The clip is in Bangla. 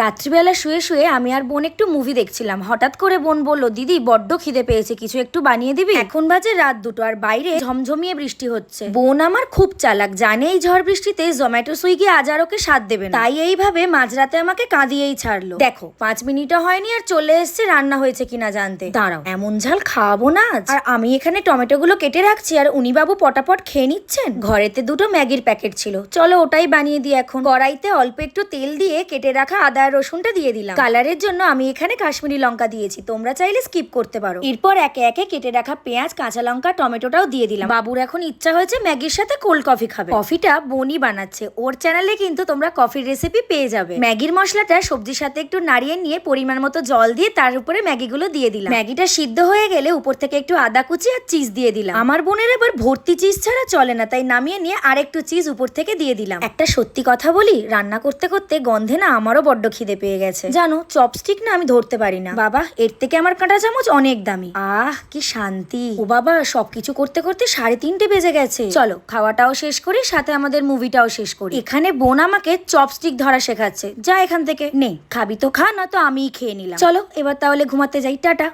রাত্রিবেলা শুয়ে শুয়ে আমি আর বোন একটু মুভি দেখছিলাম। হঠাৎ করে বোন বলল, দিদি, বড্ড খিদে পেয়েছে, কিছু একটু বানিয়ে দিবি? এখন বাজে রাত দুটো আর বাইরে ঝমঝমিয়ে বৃষ্টি হচ্ছে। বোন আমার খুব চালাক, জানে এই ঝড় বৃষ্টিতে জোম্যাটো সুইগি আজ আর ওকে সাথ দেবে তাই এইভাবে মাঝরাতে আমাকে কাঁদিয়েই ছাড়লো। দেখো, পাঁচ মিনিটও হয়নি আর চলে এসছে, রান্না হয়েছে কিনা জানতে। দাঁড়াও, এমন ঝাল খাওয়াবো না। আর আমি এখানে টমেটো গুলো কেটে রাখছি, আর উনি বাবু পটাপট খেয়ে নিচ্ছেন? ঘরেতে দুটো ম্যাগির প্যাকেট ছিল। চলো ওটাই বানিয়ে দিই এখন। কড়াইতে অল্প একটু তেল দিয়ে কেটে রাখা আদা আর রসুনটা দিয়ে দিলাম। কালারের জন্য আমি এখানে কাশ্মীরি লঙ্কা দিয়েছি। তোমরা চাইলে স্কিপ করতে পারো। এরপর একে একে কেটে রাখা পেঁয়াজ, কাঁচা লঙ্কা, টমেটোটাও দিয়ে দিলাম। বাবুর এখন ইচ্ছা হয়েছে ম্যাগির সাথে কোল্ড কফি খাবে। কফিটা বনি বানাচ্ছে। ওর চ্যানেলে কিন্তু তোমরা কফির রেসিপি পেয়ে যাবে। ম্যাগির মশলাটা সবজির সাথে একটু নাড়িয়ে নিয়ে পরিমাণ মতো জল দিয়ে তার উপরে ম্যাগিগুলো দিয়ে দিলাম। ম্যাগিটা সিদ্ধ হয়ে গেলে উপর থেকে একটু আদা কুচি আর চিজ দিয়ে দিলাম। আমার বোনের এবার ভর্তি চিজ ছাড়া চলে না, তাই নামিয়ে নিয়ে আরেকটু চিজ উপর থেকে দিয়ে দিলাম। একটা সত্যি কথা বলি, রান্না করতে করতে গন্ধে না আমারও বড্ড খিদে পেয়ে গেছে। জানো চপস্টিক না আমি ধরতে পারি না। বাবা এর থেকে আমার কাঁটা চামচ অনেক দামি। আহ কি শান্তি। ও বাবা সবকিছু করতে করতে সাড়ে তিনটে বেজে গেছে। চলো খাওয়াটাও শেষ করি সাথে আমাদের মুভিটাও শেষ করি। এখানে বোন আমাকে চপস্টিক ধরা শেখাচ্ছে। যা এখান থেকে। নে খাবি তো খা না তো আমিই খেয়ে নিলাম। চলো এবার তাহলে ঘুমাতে যাই টাটা।